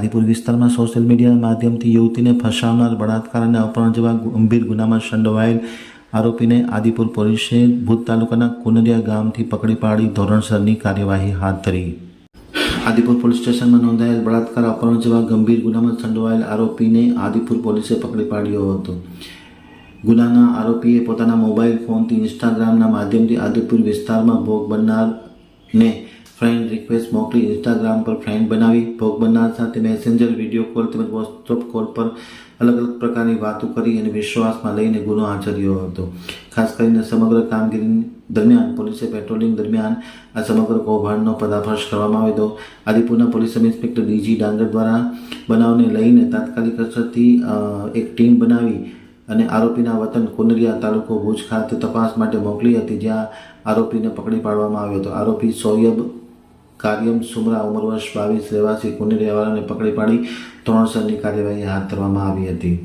આદિપુર વિસ્તારમાં સોશિયલ મીડિયાના માધ્યમથી યુવતીને ફસાવનાર બળાત્કાર અને અપહરણ જેવા ગંભીર ગુનામાં સંડોવાયેલ આરોપીને આદિપુર પોલીસે ભૂત તાલુકાના કુનરિયા ગામથી પકડી પાડી ધોરણસરની કાર્યવાહી હાથ ધરી. આદિપુર પોલીસ સ્ટેશનમાં નોંધાયેલ બળાત્કાર, અપહરણ જેવા ગંભીર ગુનામાં સંડોવાયેલ આરોપીને આદિપુર પોલીસે પકડી પાડ્યો હતો. ગુનાના આરોપીએ પોતાના મોબાઈલ ફોનથી ઇન્સ્ટાગ્રામના માધ્યમથી આદિપુર વિસ્તારમાં ભોગ બનનારને ફ્રેન્ડ રિક્વેસ્ટ મોકલી ઇન્સ્ટાગ્રામ પર ફ્રેન્ડ બનાવી, ભોગ બનનાર સાથે મેસેન્જર વીડિયો કોલ તેમજ વોટ્સઅપ કોલ પર અલગ અલગ પ્રકારની વાતો કરી અને વિશ્વાસમાં લઈને ગુનો આચર્યો હતો. ખાસ કરીને સમગ્ર કામગીરી દરમિયાન પોલીસે પેટ્રોલિંગ દરમિયાન આ સમગ્ર કૌભાંડનો પર્દાફાશ કરવામાં આવ્યો હતો. આદિપુરના police sub inspector D G Dangar દ્વારા બનાવને લઈને તાત્કાલિક અસરથી એક ટીમ બનાવી અને આરોપીના વતન કુનરિયા તાલુકો ભુજ ખાતે તપાસ માટે મોકલી હતી, જ્યાં આરોપીને પકડી પાડવામાં આવ્યો હતો. આરોપી સોયબ કાર્યમ સુમરા ઉંમર વર્ષ બાવીસ, રહેવાસી કુનરિયાવાળાને પકડી પાડી ત્રણસરની કાર્યવાહી હાથ ધરવામાં આવી હતી.